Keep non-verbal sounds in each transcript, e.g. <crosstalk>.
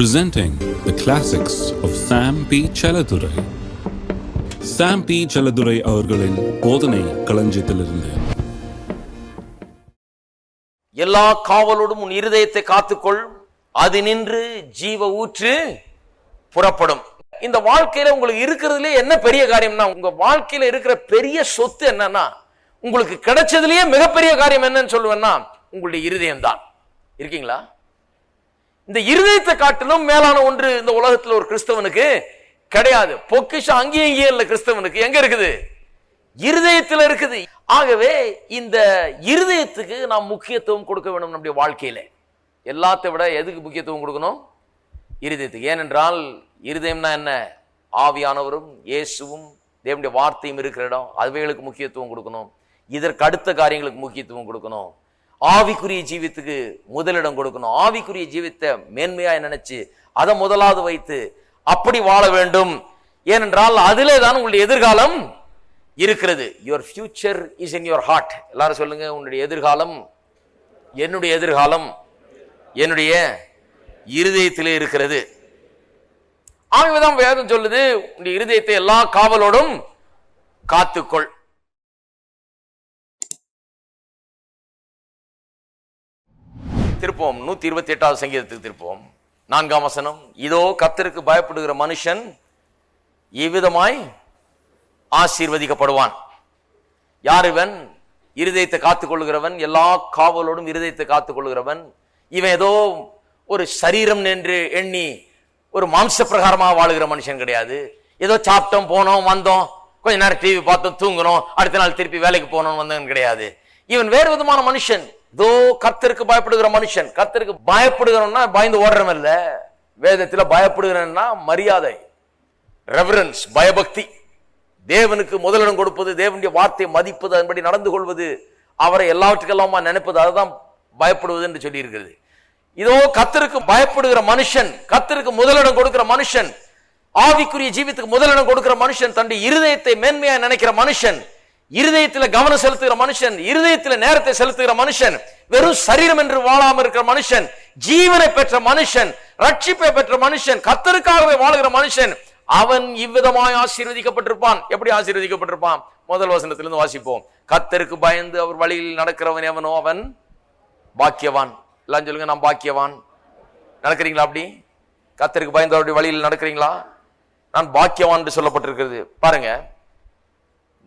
presenting the classics of Sam P. Chaladurai. Sam P Chelladurai அவர்களின் போதனை களஞ்சியத்திலிருந்து. எல்லா காவலோடும் உன் இருதயத்தை காத்துக்கொள். அது நின்று ஜீவ ஊற்று புறப்படும். இந்த வாழ்க்கையில உங்களுக்கு இருக்கிறதுலே என்ன பெரிய காரியம்னா உங்க வாழ்க்கையில இருக்கிற பெரிய சொத்து என்னன்னா உங்களுக்கு கிடைச்சதுலயே மிகப்பெரிய காரியம் என்னன்னு சொல்லுவேன்னா உங்களுடைய இருதயம் தான் இருக்கீங்களா? இந்த இருதயத்தை காட்டிலும் மேலான ஒன்று இந்த உலகத்தில் ஒரு கிறிஸ்தவனுக்கு கிடையாது. பொக்கிஷம் அங்கேயும் இங்கேயும் இல்லை கிறிஸ்தவனுக்கு. எங்க இருக்குது? இருதயத்தில் இருக்குது. ஆகவே இந்த இருதயத்துக்கு நாம் முக்கியத்துவம் கொடுக்க வேண்டும் நம்முடைய வாழ்க்கையில. எல்லாத்தை விட எதுக்கு முக்கியத்துவம் கொடுக்கணும்? இருதயத்துக்கு. ஏனென்றால் இருதயம்னா என்ன? ஆவியானவரும் இயேசுவும் தேவனுடைய வார்த்தையும் இருக்கிற இடம். அவைகளுக்கு முக்கியத்துவம் கொடுக்கணும். இதற்கு அடுத்த காரியங்களுக்கு முக்கியத்துவம் கொடுக்கணும். ஆவிக்குரிய ஜீவித்துக்கு முதலிடம் கொடுக்கணும். ஆவிக்குரிய ஜீவித்தை மேன்மையாக நினைச்சு? அதை முதலாவது வைத்து அப்படி வாழ வேண்டும். ஏனென்றால் அதிலே தான் உங்களுடைய எதிர்காலம் இருக்கிறது. Your future is in your heart எல்லாரும் சொல்லுங்க உன்னுடைய எதிர்காலம் என்னுடைய எதிர்காலம் என்னுடைய இருதயத்திலே இருக்கிறது. ஆகவேதான் வேதம் சொல்லுது உன்னுடைய இருதயத்தை எல்லா காவலோடும் காத்துக்கொள். திருப்போம். நூத்தி இருபத்தி எட்டாவது சங்கீதத்துக்கு திருப்போம். நான்காம் வசனம் இதோ கத்தருக்கு பயப்படுகிற மனுஷன் இவ்விதமாய் ஆசீர்வதிக்கப்படுவான். யார் இவன் இருதயத்தை காத்துக் கொள்கிறவன் எல்லா காவலோடும் இருதயத்தை காத்துக்கொள்கிறவன் இவன் ஏதோ ஒரு சரீரம் என்று எண்ணி ஒரு மாம்ச பிரகாரமாக வாழுகிற மனுஷன் கிடையாது. ஏதோ சாப்பிட்டோம் போனோம் வந்தோம் கொஞ்ச நேரம் டிவி பார்த்தோம் தூங்கணும் அடுத்த நாள் திருப்பி வேலைக்கு போனோம் வந்தவன் கிடையாது. இவன் வேறு விதமான மனுஷன். தோ கர்த்தருக்கு பயப்படுகிற மனுஷன் கர்த்தருக்கு பயப்படுகிறோம்னா பயந்து ஓடுறவன் இல்ல. வேதத்துல பயப்படுகிறன்னா மரியாதை ரெவரன்ஸ் பயபக்தி. தேவனுக்கு முதலிடம் கொடுப்பது தேவனுடைய வார்த்தையை மதிப்பது அதன்படி நடந்து கொள்வது அவரை எல்லாவற்றுக்கெல்லாமா நினைப்பது அதுதான் பயப்படுவது என்று சொல்லி இருக்கிறது இதோ கத்தருக்கு பயப்படுகிற மனுஷன் கத்தருக்கு முதலிடம் கொடுக்கிற மனுஷன் ஆவிக்குரிய ஜீவித்துக்கு முதலிடம் கொடுக்கிற மனுஷன் தன்னுடைய இருதயத்தை மேன்மையா நினைக்கிற மனுஷன் இருதயத்தில் கவனம் செலுத்துகிற மனுஷன் இருதயத்தில் நேரத்தை செலுத்துகிற மனுஷன் வெறும் சரீரம் என்று வாழாம இருக்கிற மனுஷன் ஜீவனை பெற்ற மனுஷன் ரட்சிப்பை பெற்ற மனுஷன் கத்தருக்காகவே வாழுகிற மனுஷன் அவன் இவ்விதமாய் ஆசீர்வதிக்கப்பட்டிருப்பான். எப்படி ஆசீர்வதிக்கப்பட்டிருப்பான்? முதல் வசனத்திலிருந்து வாசிப்போம். கத்தருக்கு பயந்து அவர் வழியில் நடக்கிறவன் எவனோ அவன்? பாக்கியவான். எல்லாம் சொல்லுங்க நான் பாக்கியவான். நடக்கிறீங்களா அப்படி? கத்தருக்கு பயந்து அவருடைய வழியில் நடக்கிறீங்களா? நான் பாக்கியவான் என்று சொல்லப்பட்டிருக்கிறது. பாருங்க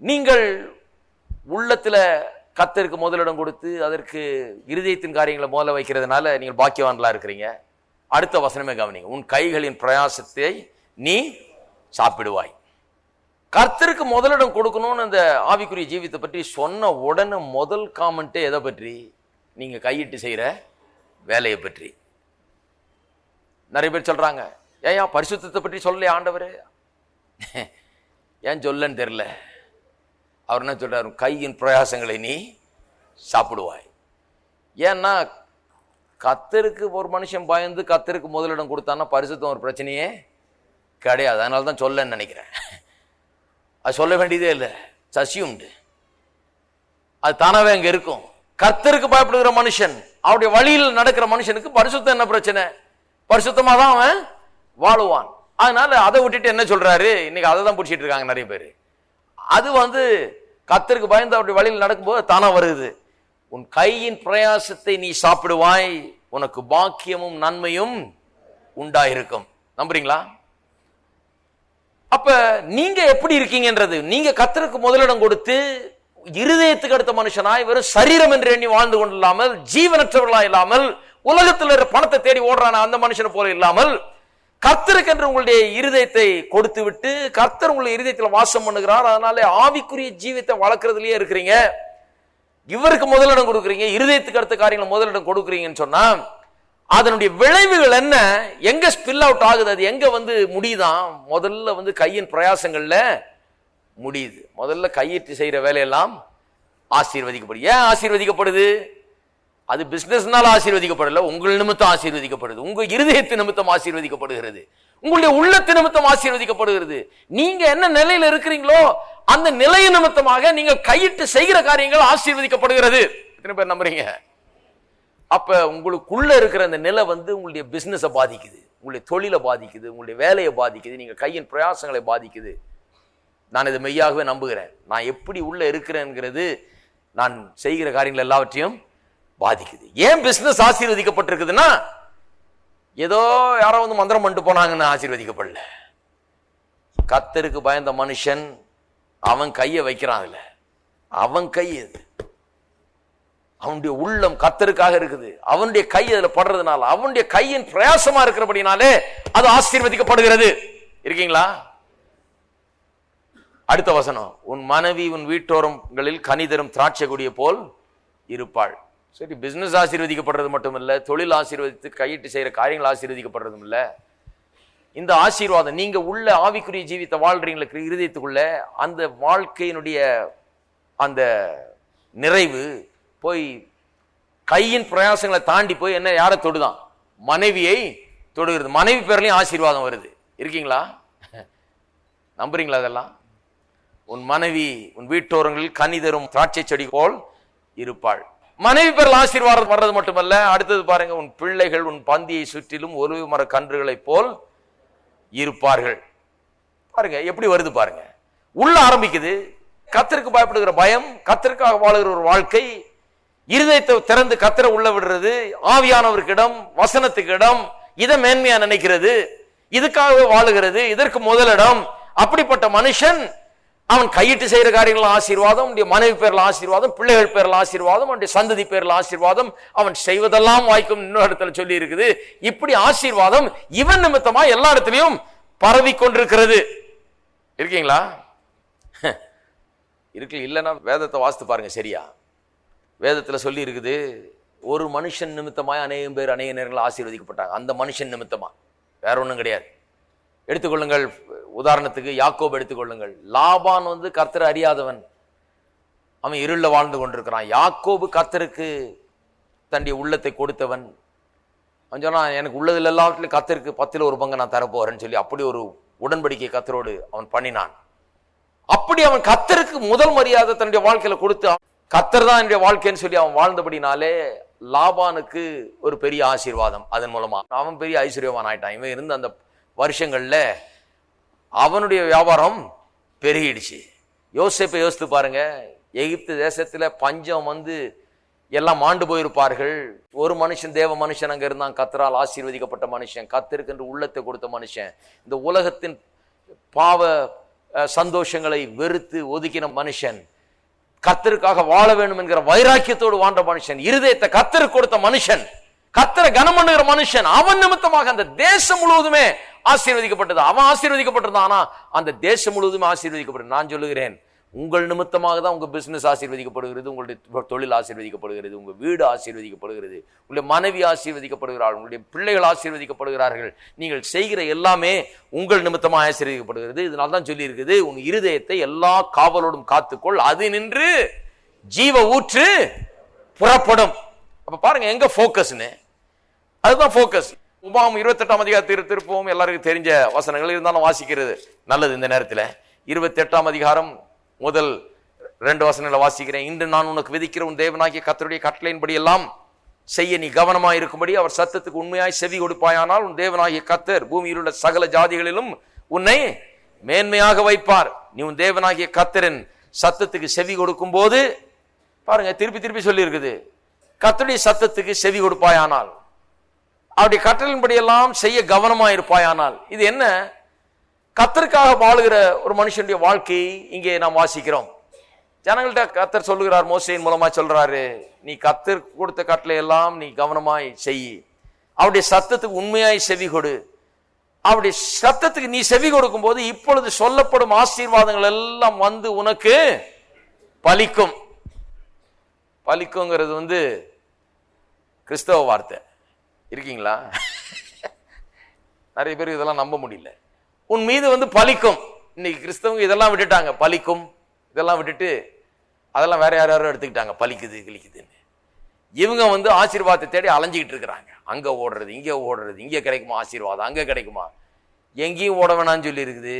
நீங்கள் உள்ளத்தில் கத்தருக்கு முதலிடம் கொடுத்து அதற்கு இருதயத்தின் காரியங்களை முதல்ல வைக்கிறதுனால நீங்கள் பாக்கியவான்களா இருக்கிறீங்க. அடுத்த வசனமே கவனிங்க. உன் கைகளின் பிரயாசத்தை நீ சாப்பிடுவாய். கர்த்தருக்கு முதலிடம் கொடுக்கணும்னு அந்த ஆவிக்குரிய ஜீவித்தை பற்றி சொன்ன உடனே முதல் காமெண்ட்டே எதை பற்றி? நீங்கள் கையிட்டு செய்கிற வேலையை பற்றி. நிறைய பேர் சொல்கிறாங்க ஏன் பரிசுத்தத்தை பற்றி சொல்லலையே ஆண்டவர்? <laughs> ஏன் சொல்லன்னு தெரியல. அவர் என்ன சொல்கிறார் கையின் பிரயாசங்களை நீ சாப்பிடுவாய். ஏன்னா கத்தருக்கு ஒரு மனுஷன் பயந்து கத்தருக்கு முதலிடம் கொடுத்தான்னா பரிசுத்தம் ஒரு பிரச்சனையே கிடையாது. அதனால தான் சொல்லன்னு நினைக்கிறேன். அது சொல்ல வேண்டியதே இல்லை. சசியுண்டு அது தானாவே அங்கே இருக்கும். கர்த்தருக்கு பயப்படுகிற மனுஷன் அவருடைய வழியில் நடக்கிற மனுஷனுக்கு பரிசுத்தம் என்ன பிரச்சனை? பரிசுத்தமாக தான் அவன் வாழுவான். அதனால அதை விட்டுட்டு என்ன சொல்றாரு? இன்னைக்கு அதை தான் பிடிச்சிட்டு இருக்காங்க நிறைய பேர். அது வந்து கத்தருக்கு பயந்து அவருடைய வழியில் நடக்கும்போது தானா வருது. உன் கையின் பிரயாசத்தை நீ சாப்பிடுவாய் உனக்கு பாக்கியமும் நன்மையும் உண்டாயிருக்கும். நம்புறீங்களா? அப்ப நீங்க எப்படி இருக்கீங்கன்றது நீங்க கத்தருக்கு முதலிடம் கொடுத்து இருதயத்துக்கு அடுத்த மனுஷனாய் வெறும் சரீரம் என்று எண்ணி வாழ்ந்து கொண்டு இல்லாமல் ஜீவனற்றவர்களா இல்லாமல் உலகத்தில் இருக்கிற பணத்தை தேடி ஓடுறான அந்த மனுஷனை போல இல்லாமல் கர்த்தருக்கு என்று உங்களுடைய இருதயத்தை கொடுத்து விட்டு கர்த்தர் உங்களுடைய இருதயத்தில் வாசம் பண்ணுகிறார். அதனால ஆவிக்குரிய ஜீவித்தை வளர்க்குறதுலயே இருக்கிறீங்க. இவருக்கு முதலிடம் கொடுக்குறீங்க. இருதயத்துக்கு அடுத்த காரியங்களை முதலிடம் கொடுக்குறீங்கன்னு சொன்னா அதனுடைய விளைவுகள் என்ன? எங்க ஸ்பில் அவுட் ஆகுது? அது எங்க வந்து முடியுதான் முதல்ல வந்து கையின் பிரயாசங்கள்ல முடியுது. முதல்ல கையிட்டு செய்யற வேலையெல்லாம் ஆசீர்வதிக்கப்படுது. ஏன் ஆசீர்வதிக்கப்படுது? அது பிசினஸ்னால ஆசீர்வதிக்கப்படல உங்கள் நிமித்தம் ஆசீர்வதிக்கப்படுது. உங்க இருதயத்து நிமித்தம் ஆசீர்வதிக்கப்படுகிறது. உங்களுடைய உள்ளத்து நிமித்தம் ஆசீர்வதிக்கப்படுகிறது. நீங்க என்ன நிலையில இருக்கிறீங்களோ அந்த நிலைய நிமித்தமாக நீங்க கையிட்டு செய்கிற காரியங்கள் ஆசீர்வதிக்கப்படுகிறது. எத்தனை பேர் நம்புறீங்க? அப்ப உங்களுக்குள்ள இருக்கிற அந்த நிலை வந்து உங்களுடைய பிசினஸை பாதிக்குது. உங்களுடைய தொழிலை பாதிக்குது. உங்களுடைய வேலையை பாதிக்குது. நீங்க கையின் பிரயாசங்களை பாதிக்குது. நான் இதை மெய்யாகவே நம்புகிறேன். நான் எப்படி உள்ள இருக்கிறேங்கிறது நான் செய்கிற காரியங்கள் எல்லாவற்றையும் பாதிக்குது. ஏன் பிசினஸ் ஆசீர்வதிக்கப்பட்டிருக்குதுன்னா ஏதோ யாரோ வந்து மந்திரம் பண்ணிட்டு போனாங்கன்னு ஆசீர்வதிக்கப்படல. கத்தருக்கு பயந்த மனுஷன் அவன் கையை வைக்கிறான் அதில் அவன் கை அது. அவனுடைய உள்ளம் கத்தருக்காக இருக்குது. அவனுடைய கை அதில் படுறதுனால அவனுடைய கையின் பிரயாசமா இருக்கிறபடினாலே அது ஆசீர்வதிக்கப்படுகிறது. இருக்கீங்களா? அடுத்த வசனம். உன் மனைவி உன் வீட்டோரங்களில் கனிதரும் திராட்சை கொடிய போல் இருப்பாள். சரி பிஸ்னஸ் ஆசீர்வதிக்கப்படுறது மட்டும் இல்லை தொழில் ஆசீர்வதித்து கையிட்டு செய்கிற காரியங்கள் ஆசீர்வதிக்கப்படுறதும் இல்லை. இந்த ஆசீர்வாதம் நீங்கள் உள்ள ஆவிக்குரிய ஜீவித்த வாழ்கிறீங்களுக்கு இருதயத்துக்குள்ள அந்த வாழ்க்கையினுடைய அந்த நிறைவு போய் கையின் பிரயாசங்களை தாண்டி போய் என்ன யாரை தொடுதான்? மனைவியை தொடுகிறது. மனைவி பேர்லையும் ஆசீர்வாதம் வருது. இருக்கீங்களா? நம்புறீங்களா அதெல்லாம்? உன் மனைவி உன் வீட்டோரங்களில் கனி தரும் திராட்சை செடி போல் இருப்பாள். மனைவி பேரில் ஆசீர்வாதம் வர்றது மட்டுமல்ல அடுத்தது பாருங்க உன் பிள்ளைகள் உன் பந்தியை சுற்றிலும் ஒலிவு மர கன்றுகளைப் போல் இருப்பார்கள். பாருங்க எப்படி வருது பாருங்க. உள்ள ஆரம்பிக்குது கத்திற்கு பயப்படுகிற பயம் கத்தருக்காக வாழுகிற ஒரு வாழ்க்கை இருதயத்தை திறந்து கத்திர உள்ள விடுறது ஆவியானவருக்கு வசனத்துக்கிடம் இதை மேன்மையா நினைக்கிறது இதுக்காகவே வாழுகிறது இதற்கு முதலிடம். அப்படிப்பட்ட மனுஷன் அவன் கையிட்டு செய்கிற காரியங்கள் ஆசீர்வாதம் அவனுடைய மனைவி பேரில் ஆசீர்வாதம் பிள்ளைகள் பேரில் ஆசீர்வாதம் அவனுடைய சந்ததி பேரில் ஆசீர்வாதம். அவன் செய்வதெல்லாம் வாய்க்கும் இன்னொரு இடத்துல சொல்லி இருக்குது இப்படி ஆசீர்வாதம் இவன் நிமித்தமா எல்லா இடத்துலையும் பரவி கொண்டிருக்கிறது. இருக்கீங்களா? இருக்கு இல்லைன்னா வேதத்தை வாசித்து பாருங்க சரியா? வேதத்தில் சொல்லி இருக்குது ஒரு மனுஷன் நிமித்தமாக அநேகம் பேர் அநேக நேரங்கள் ஆசீர்வதிக்கப்பட்டாங்க. அந்த மனுஷன் நிமித்தமாக வேற ஒன்றும் கிடையாது. எடுத்துக்கொள்ளுங்கள் உதாரணத்துக்கு யாக்கோப் எடுத்துக்கொள்ளுங்கள். லாபான் வந்து கர்த்தரை அறியாதவன். அவன் இருளில் வாழ்ந்து கொண்டிருக்கிறான். யாக்கோபு கர்த்தருக்கு தன்னுடைய உள்ளத்தை கொடுத்தவன். அவன் சொன்னான் எனக்கு உள்ளதில் எல்லாவற்றிலும் கர்த்தருக்கு பத்தில் ஒரு பங்கு நான் தரப்போகிறேன்னு சொல்லி அப்படி ஒரு உடன்படிக்கை கத்தரோடு அவன் பண்ணினான். அப்படி அவன் கத்தருக்கு முதல் மரியாதை தன்னுடைய வாழ்க்கையில் கொடுத்து கத்தர் தான் என்னுடைய வாழ்க்கைன்னு சொல்லி அவன் வாழ்ந்தபடினாலே லாபானுக்கு ஒரு பெரிய ஆசீர்வாதம் அதன் மூலமா. அவன் பெரிய ஐஸ்வர்யவான் ஆயிட்டான். இவன் இருந்த அந்த வருஷங்கள்ல அவனுடைய வியாபாரம் பெருகிடுச்சு. யோசிப்பை யோசித்து பாருங்க. எகிப்து தேசத்தில் பஞ்சம் வந்து எல்லாம் மாண்டு போயிருப்பார்கள். ஒரு மனுஷன் தேவ மனுஷன் அங்கே இருந்தான். கத்தரால் ஆசீர்வதிக்கப்பட்ட மனுஷன் கத்தருக்கு என்று உள்ளத்தை கொடுத்த மனுஷன். இந்த உலகத்தின் பாவ சந்தோஷங்களை வெறுத்து ஒதுக்கின மனுஷன். கத்தருக்காக வாழ வேண்டும் என்கிற வைராக்கியத்தோடு வாழ்ந்த மனுஷன். இருதயத்தை கத்தருக்கு கொடுத்த மனுஷன். கத்தரை கனம் பண்ணுகிற மனுஷன். அவன் நிமித்தமாக அந்த தேசம் முழுவதுமே ஆசீர்வதிக்கப்பட்டது. அவன் ஆசீர்வதிக்கப்பட்டிருந்தான் ஆனால் அந்த தேசம் முழுவதும் ஆசீர்வதிக்கப்படும். நான் சொல்லுகிறேன் உங்கள் நிமித்தமாக தான் உங்கள் பிஸ்னஸ் ஆசீர்வதிக்கப்படுகிறது உங்களுடைய தொழில் ஆசீர்வதிக்கப்படுகிறது உங்கள் வீடு ஆசீர்வதிக்கப்படுகிறது உங்களுடைய மனைவி ஆசீர்வதிக்கப்படுகிறாள் உங்களுடைய பிள்ளைகள் ஆசீர்வதிக்கப்படுகிறார்கள். நீங்கள் செய்கிற எல்லாமே உங்கள் நிமித்தமாக ஆசீர்வதிக்கப்படுகிறது. இதனால தான் சொல்லி இருக்குது உன் இருதயத்தை எல்லா காவலோடும் காத்துக்கொள் அது நின்று ஜீவ ஊற்று புறப்படும். அப்போ பாருங்க எங்கே ஃபோக்கஸ்னு அதுதான் ஃபோக்கஸ் உபாம் இருபத்தெட்டாம் அதிகார திரு திருப்பவும் எல்லாருக்கும் தெரிஞ்ச வசனங்கள். இருந்தாலும் வாசிக்கிறது நல்லது இந்த நேரத்தில். இருபத்தெட்டாம் அதிகாரம் முதல் ரெண்டு வசனங்களை வாசிக்கிறேன். இன்று நான் உனக்கு விதிக்கிற உன் தேவனாகிய கத்தருடைய கட்டளையின்படி எல்லாம் செய்ய நீ கவனமாக இருக்கும்படி அவர் சத்தத்துக்கு உண்மையாய் செவி கொடுப்பாயானால் உன் தேவனாகிய கத்தர் பூமியில் உள்ள சகல ஜாதிகளிலும் உன்னை மேன்மையாக வைப்பார். நீ உன் தேவனாகிய கத்தரின் சத்தத்துக்கு செவி கொடுக்கும் போது பாருங்க திருப்பி திருப்பி சொல்லியிருக்குது. கத்தருடைய சத்தத்துக்கு செவி கொடுப்பாயானால் அவருடைய கட்டளின்படி எல்லாம் செய்ய கவனமா இருப்பாயானால் இது என்ன? கத்தருக்காக வாழுகிற ஒரு மனுஷனுடைய வாழ்க்கையை இங்கே நாம் வாசிக்கிறோம். ஜனங்கள்ட்ட கத்தர் சொல்லுகிறார் மோசையின் மூலமா சொல்றாரு நீ கத்தர் கொடுத்த கட்டளை எல்லாம் நீ கவனமாய் செய். அவருடைய சத்தத்துக்கு உண்மையாய் செவி கொடு. அவருடைய சத்தத்துக்கு நீ செவி கொடுக்கும் போது இப்பொழுது சொல்லப்படும் ஆசீர்வாதங்கள் எல்லாம் வந்து உனக்கு பலிக்கும். பலிக்குங்கிறது வந்து கிறிஸ்தவ வார்த்தை. இருக்கீங்களா? <laughs> நிறைய பேர் இதெல்லாம் நம்ப முடியல. உன் மீது வந்து பலிக்கும் இன்னைக்கு கிறிஸ்தவங்க இதெல்லாம் விட்டுட்டாங்க. பலிக்கும் இதெல்லாம் விட்டுட்டு அதெல்லாம் வேற யார் யாரோ எடுத்துக்கிட்டாங்க. பலிக்குது கிளிக்குதுன்னு இவங்க வந்து ஆசீர்வாதத்தை தேடி அலைஞ்சிக்கிட்டு இருக்கிறாங்க. அங்கே ஓடுறது இங்கே ஓடுறது இங்கே கிடைக்குமா ஆசீர்வாதம் அங்கே கிடைக்குமா? எங்கேயும் ஓட வேணாம்னு சொல்லி இருக்குது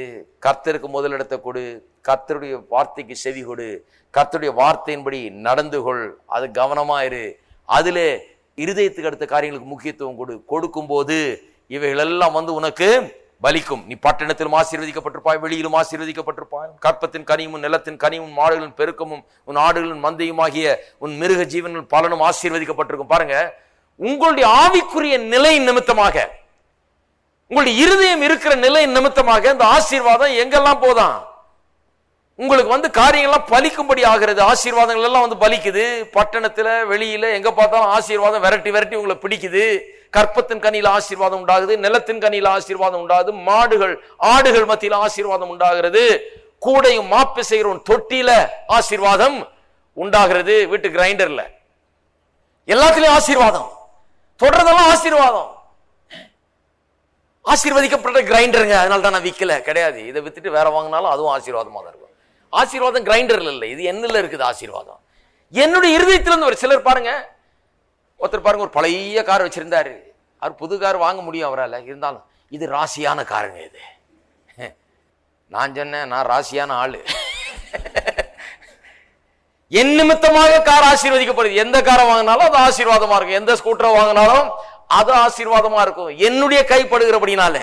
கர்த்தருக்கு முதலிடத்தை கொடு. கர்த்தருடைய வார்த்தைக்கு செவி கொடு. கர்த்தருடைய வார்த்தையின்படி நடந்து கொள். அது கவனமாக இரு. அதிலே இருதயத்துக்கு அடுத்த காரியங்களுக்கு முக்கியத்துவம் கொடு கொடுக்கும்போது இவைகளெல்லாம் வந்து உனக்கு பலிக்கும். நீ பட்டணத்திலும் ஆசீர்வதிக்கப்பட்டிருப்பாய் வெளியிலும் ஆசீர்வதிக்கப்பட்டிருப்பாய். கற்பத்தின் கனியும் நிலத்தின் கனியும் மாடுகளின் பெருக்கமும் உன் ஆடுகளின் மந்தையுமாகிய உன் மிருக ஜீவன்கள் பலனும் ஆசீர்வதிக்கப்பட்டிருக்கும். பாருங்க உங்களுடைய ஆவிக்குரிய நிலை நிமித்தமாக உங்களுடைய இருதயம் இருக்கிற நிலை நிமித்தமாக இந்த ஆசீர்வாதம் எங்கெல்லாம் போதான்? உங்களுக்கு வந்து காரியங்கள்லாம் பலிக்கும்படி ஆகிறது. ஆசீர்வாதங்கள் எல்லாம் வந்து பலிக்குது. பட்டணத்தில் வெளியில எங்க பார்த்தாலும் ஆசீர்வாதம் விரட்டி விரட்டி உங்களை பிடிக்குது. கற்பத்தின் கனியில் ஆசீர்வாதம் உண்டாகுது. நிலத்தின் கனியில் ஆசீர்வாதம் உண்டாகுது. மாடுகள் ஆடுகள் மத்தியில் ஆசீர்வாதம் உண்டாகிறது. கூடையும் மாப்பு செய்கிறவன் தொட்டியில ஆசீர்வாதம் உண்டாகிறது வீட்டு கிரைண்டர்ல. எல்லாத்துலேயும் ஆசீர்வாதம். தொடர்றதெல்லாம் ஆசீர்வாதம். ஆசீர்வதிக்கப்பட்ட கிரைண்டருங்க. அதனால தான் நான் விற்கல கிடையாது. இதை வித்துட்டு வேற வாங்கினாலும் அதுவும் ஆசீர்வாதமாக தான் இருக்கும் ஆசீர்வாதம் கிரைண்டர்ல இல்லை. இது என்னல இருக்குது ஆசீர்வாதம். என்னுடைய இருதயத்திலிருந்து ஒரு சிலர் பாருங்க. ஒருத்தர் பாருங்க ஒரு பழைய கார் வச்சிருந்தாரு. அவர் புது கார் வாங்க முடியும் அவரால். இருந்தாலும் இது ராசியான காருங்க இது. நான் சொன்னேன் நான் ராசியான ஆள். என் நிமித்தமாக கார் ஆசீர்வதிக்கப்படுது. எந்த காரை வாங்கினாலும் அது ஆசீர்வாதமா இருக்கும். எந்த ஸ்கூட்டரை வாங்கினாலும் அது ஆசீர்வாதமா இருக்கும். என்னுடைய கைப்படுகிறபடினால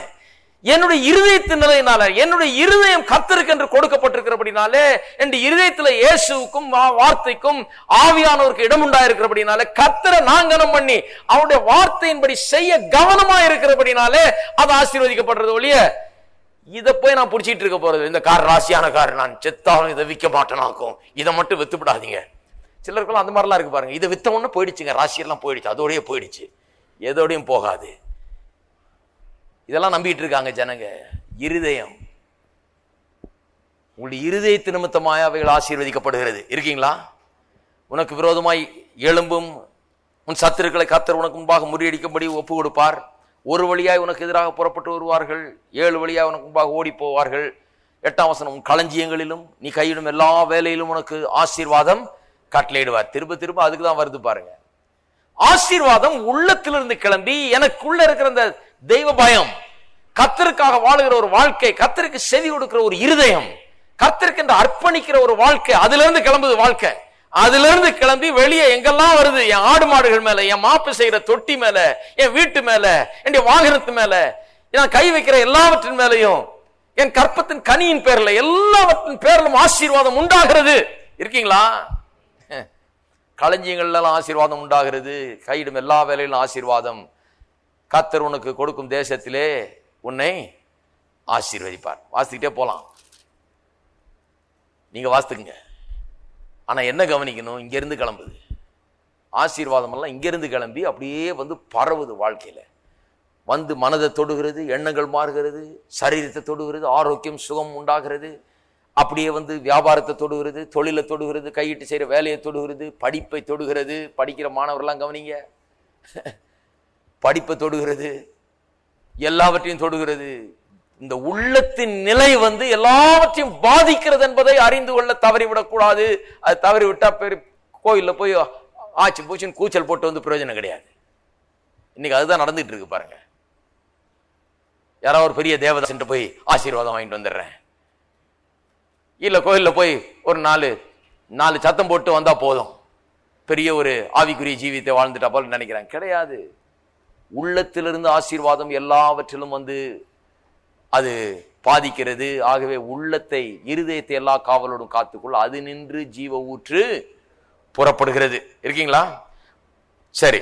என்னுடைய இருதயத்தின் நிலையினால என்னுடைய இருதயம் கத்தருக்கு என்று கொடுக்கப்பட்டிருக்கிறபடினாலே என் இருதயத்தில் இயேசுவுக்கும் வா- வார்த்தைக்கும் ஆவியானவருக்கு இடம் உண்டாயிருக்கிறபடினாலே கத்தரை நாங்கனம் பண்ணி அவருடைய வார்த்தையின்படி செய்ய கவனமா இருக்கிறபடினாலே அது ஆசீர்வதிக்கப்படுறது ஒழிய இதை போய் நான் பிடிச்சிட்டு இருக்க போறது. இந்த கார் ராசியான கார் நான் செத்தாலும் இதை விற்க மாட்டேனாக்கும். இதை மட்டும் வித்து விடாதீங்க சிலருக்கெல்லாம் அந்த மாதிரிலாம் இருக்கு பாருங்க. இதை வித்த ஒன்று போயிடுச்சுங்க. ராசியெல்லாம் போயிடுச்சு. அதோடய போயிடுச்சு. எதோடையும் போகாது. இதெல்லாம் நம்பிட்டு இருக்காங்க ஜனங்க. இருதயம். உங்களுடைய இருதயத்து நிமித்தமாய் அவைகள் ஆசீர்வதிக்கப்படுகிறது. இருக்கீங்களா? உனக்கு விரோதமாய் எழும்பும் உன் சத்துருக்களை கத்தர் உனக்கு முன்பாக முறியடிக்கும்படி ஒப்பு கொடுப்பார். ஒரு வழியாய் உனக்கு எதிராக புறப்பட்டு வருவார்கள். ஏழு வழியாய் உனக்கு முன்பாக ஓடி போவார்கள். எட்டாம் வசனம் உன் களஞ்சியங்களிலும் நீ கையிடும் எல்லா வேலையிலும் உனக்கு ஆசீர்வாதம் கட்டளையிடுவார். திரும்ப திரும்ப அதுக்கு தான் வருது பாருங்க. ஆசீர்வாதம் உள்ளத்திலிருந்து கிளம்பி எனக்குள்ள இருக்கிற அந்த தெய்வ பயம் கத்தருக்காக வாழுகிற ஒரு வாழ்க்கை கத்தருக்கு செவி கொடுக்கிற ஒரு இருதயம் கத்தருக்கு என்று அர்ப்பணிக்கிற ஒரு வாழ்க்கை அதுல இருந்து கிளம்புது வாழ்க்கை. அதுல இருந்து கிளம்பி வெளியே எங்கெல்லாம் வருது? என் ஆடு மாடுகள் மேல என் மாப்பு செய்கிற தொட்டி மேல என் வீட்டு மேல என்னுடைய வாகனத்து மேல நான் கை வைக்கிற எல்லாவற்றின் மேலையும் என் கற்பத்தின் கனியின் பேர்ல எல்லாவற்றின் பேரிலும் ஆசீர்வாதம் உண்டாகிறது. இருக்கீங்களா? களஞ்சியங்கள்லாம் ஆசீர்வாதம் உண்டாகிறது. கையிடும் எல்லா வேலையிலும் ஆசீர்வாதம். கத்தர் உனக்கு கொடுக்கும் தேசத்திலே உன்னை ஆசீர்வதிப்பார். வாசிக்கிட்டே போகலாம் நீங்கள் வாசித்துக்குங்க. ஆனால் என்ன கவனிக்கணும்? இங்கேருந்து கிளம்புது. ஆசீர்வாதமெல்லாம் இங்கேருந்து கிளம்பி அப்படியே வந்து பரவுது வாழ்க்கையில். வந்து மனதை தொடுகிறது எண்ணங்கள் மாறுகிறது சரீரத்தை தொடுகிறது ஆரோக்கியம் சுகம் உண்டாகிறது. அப்படியே வந்து வியாபாரத்தை தொடுகிறது தொழிலை தொடுகிறது கையிட்டு செய்கிற வேலையை தொடுகிறது படிப்பை தொடுகிறது. படிக்கிற மாணவர்கள்லாம் கவனிங்க. படிப்பை தொடுகிறது எல்லாவற்றையும் தொடுகிறது. இந்த உள்ளத்தின் நிலை வந்து எல்லாவற்றையும் பாதிக்கிறது என்பதை அறிந்து கொள்ள தவறிவிடக்கூடாது. அது தவறி விட்டா கோயிலில் போய் ஆச்சு பூச்சின்னு கூச்சல் போட்டு வந்து பிரயோஜனம் கிடையாது. இன்னைக்கு அதுதான் நடந்துட்டு இருக்கு பாருங்க. யாராவது ஒரு பெரிய தேவதாசன் போய் ஆசீர்வாதம் வாங்கிட்டு வந்துடுறேன். இல்லை கோயில்ல போய் ஒரு நாலு நாலு சத்தம் போட்டு வந்தா போதும். பெரிய ஒரு ஆவிக்குரிய ஜீவித்தை வாழ்ந்துட்டா போல நினைக்கிறேன். கிடையாது. உள்ளத்திலிருந்து ஆசீர்வாதம் எல்லாவற்றிலும் வந்து அது பாதிக்கிறது. ஆகவே உள்ளத்தை இருதயத்தை எல்லா காவலோடும் காத்துக்கொள்ள அது நின்று ஜீவ ஊற்று புறப்படுகிறது. இருக்கீங்களா? சரி.